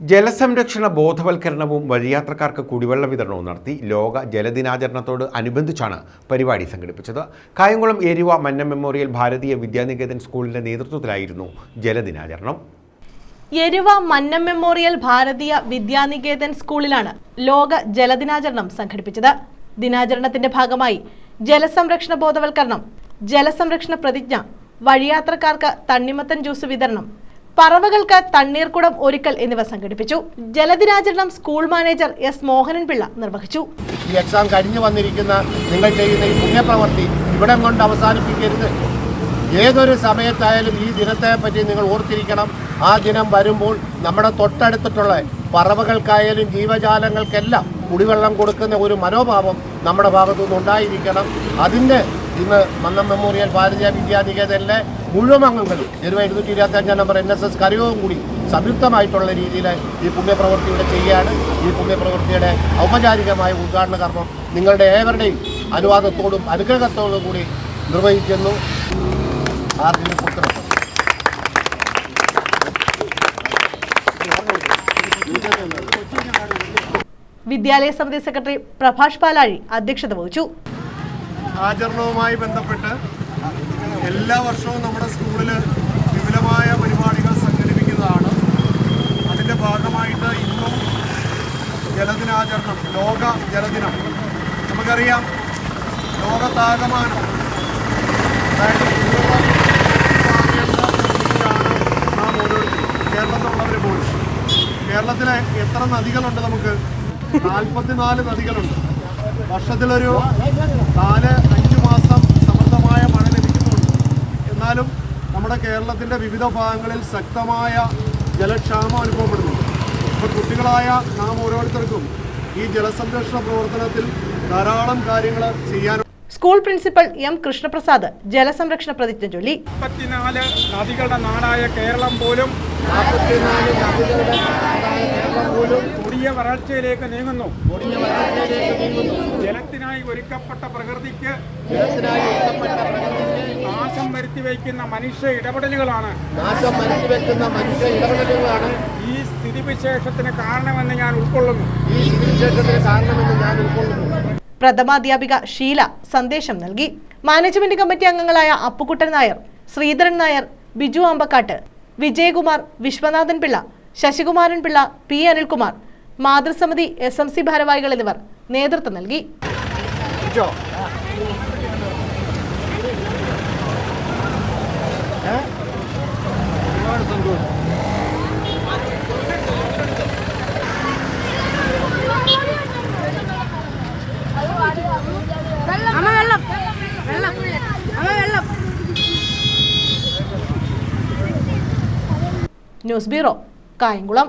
ജലസംരക്ഷണ ബോധവൽക്കരണവും വഴിയാത്രക്കാർക്ക് കുടിവെള്ള വിതരണവും നടത്തി ലോക ജലദിനാചരണത്തോട് അനുബന്ധിച്ചാണ് പരിപാടി സംഘടിപ്പിച്ചത്. കായംകുളം എരിവ മന്നം മെമ്മോറിയൽ ഭാരതീയ വിദ്യാനികേതൻ സ്കൂളിന്റെ നേതൃത്വത്തിലായിരുന്നു ജലദിനാചരണം. എരുവ മന്നം മെമ്മോറിയൽ ഭാരതീയ വിദ്യാനികേതൻ സ്കൂളിലാണ് ലോക ജലദിനാചരണം സംഘടിപ്പിച്ചത്. ദിനാചരണത്തിന്റെ ഭാഗമായി ജലസംരക്ഷണ ബോധവൽക്കരണം ജലസംരക്ഷണ പ്രതിജ്ഞ വഴിയാത്രക്കാർക്ക് തണ്ണിമത്തൻ ജ്യൂസ് വിതരണം പറവകൾക്ക് തണ്ണീർക്കുടം ഒരുക്കൽ എന്നിവ സംഘടിപ്പിച്ചു. ജലദിനാചരണം school manager S Mohanan Pillai നിർവഹിച്ചു. ഈ എക്സാം കഴിഞ്ഞു വന്നിരിക്കുന്ന നിങ്ങൾ ചെയ്യുന്ന ഈ പുണ്യപ്രവൃത്തി ഇവിടെ കൊണ്ട് അവസാനിപ്പിക്കരുത്. ഏതൊരു സമയത്തായാലും ഈ ദിനത്തെ പറ്റി നിങ്ങൾ ഓർത്തിരിക്കണം. ആ ദിനം വരുമ്പോൾ നമ്മുടെ തൊട്ടടുത്തിട്ടുള്ള പറവകൾക്കായാലും ജീവജാലങ്ങൾക്കെല്ലാം കുടിവെള്ളം കൊടുക്കുന്ന ഒരു മനോഭാവം നമ്മുടെ ഭാഗത്തുനിന്ന് ഉണ്ടായിരിക്കണം അതിന്റെ ഇന്ന് മന്നം മെമ്മോറിയൽ ഭാരതീയ വിദ്യാനികേതനിലെ മുഴുവൻ അംഗങ്ങളും ഇരുപത് എഴുന്നൂറ്റി ഇരുപത്തി അഞ്ചാം നമ്പർ എൻ എസ് എസ് കരയോഗം കൂടി സംയുക്തമായിട്ടുള്ള രീതിയിൽ ഈ പുണ്യപ്രവൃത്തിയുടെ ചെയ്യുകയാണ്. ഈ പുണ്യപ്രവൃത്തിയുടെ ഔപചാരികമായ ഉദ്ഘാടന കർമ്മം നിങ്ങളുടെ ഏവരുടെയും അനുവാദത്തോടും അനുഗ്രഹത്തോടും കൂടി നിർവഹിക്കുന്നു. വിദ്യാലയ സമിതി സെക്രട്ടറി പ്രഭാഷ് പാലാഴി അധ്യക്ഷത വഹിച്ചു. ആചരണവുമായി ബന്ധപ്പെട്ട് എല്ലാ വർഷവും നമ്മുടെ സ്കൂളിൽ വിപുലമായ പരിപാടികൾ സംഘടിപ്പിക്കുന്നതാണ്. അതിന്റെ ഭാഗമായിട്ട് ഇന്നും ജലദിനാചരണം ലോക ജലദിനം. നമുക്കറിയാം ലോകത്താകമാനം അതായത് കേരളത്തിലുള്ളവർ പോലും. കേരളത്തിലെ എത്ര നദികളുണ്ട് നമുക്ക്? നാൽപ്പത്തിനാല് നദികളുണ്ട്. വർഷത്തിലൊരു നാല് അഞ്ച് മാസം സമൃദ്ധമായ മഴ ലഭിക്കുന്നുണ്ട്. എന്നാലും നമ്മുടെ കേരളത്തിന്റെ വിവിധ ഭാഗങ്ങളിൽ ശക്തമായ ജലക്ഷാമം അനുഭവപ്പെടുന്നു ഇപ്പോൾ കുട്ടികളായ നാം ഓരോരുത്തർക്കും ഈ ജലസംരക്ഷണ പ്രവർത്തനത്തിൽ ധാരാളം കാര്യങ്ങൾ ചെയ്യാൻ സ്കൂൾ പ്രിൻസിപ്പൽ എം കൃഷ്ണപ്രസാദ് ജലസംരക്ഷണ പ്രതിജ്ഞ ചൊല്ലി. മുപ്പത്തിനാല് നദികളുടെ നാടായ കേരളം പോലും കൊടിയ വരൾച്ചയിലേക്ക് നീങ്ങുന്നു. ജലത്തിനായി ഒരുക്കപ്പെട്ട പ്രകൃതിക്ക് നാശം വരുത്തി വയ്ക്കുന്ന മനുഷ്യ ഇടപെടലുകളാണ്. നാശം വെക്കുന്ന മനുഷ്യ ഇടപെടലുകളാണ് ഈ സ്ഥിതിവിശേഷത്തിന് കാരണമെന്ന് ഞാൻ ഉൾക്കൊള്ളുന്നു. ഈ സ്ഥിതിവിശേഷത്തിന് കാരണമെന്ന് ഞാൻ ഉൾക്കൊള്ളുന്നു പ്രഥമാധ്യാപിക ഷീല സന്ദേശം നൽകി. മാനേജ്മെന്റ് കമ്മിറ്റി അംഗങ്ങളായ അപ്പുക്കുട്ടൻ നായർ ശ്രീധരൻ നായർ ബിജു അമ്പക്കാട്ട് വിജയകുമാർ വിശ്വനാഥൻ പിള്ള ശശികുമാരൻ പിള്ള പി അനിൽകുമാർ മാതൃസമിതി എസ് എം സി ഭാരവാഹികൾ എന്നിവർ നേതൃത്വം നൽകി. News bureau Kayamkulam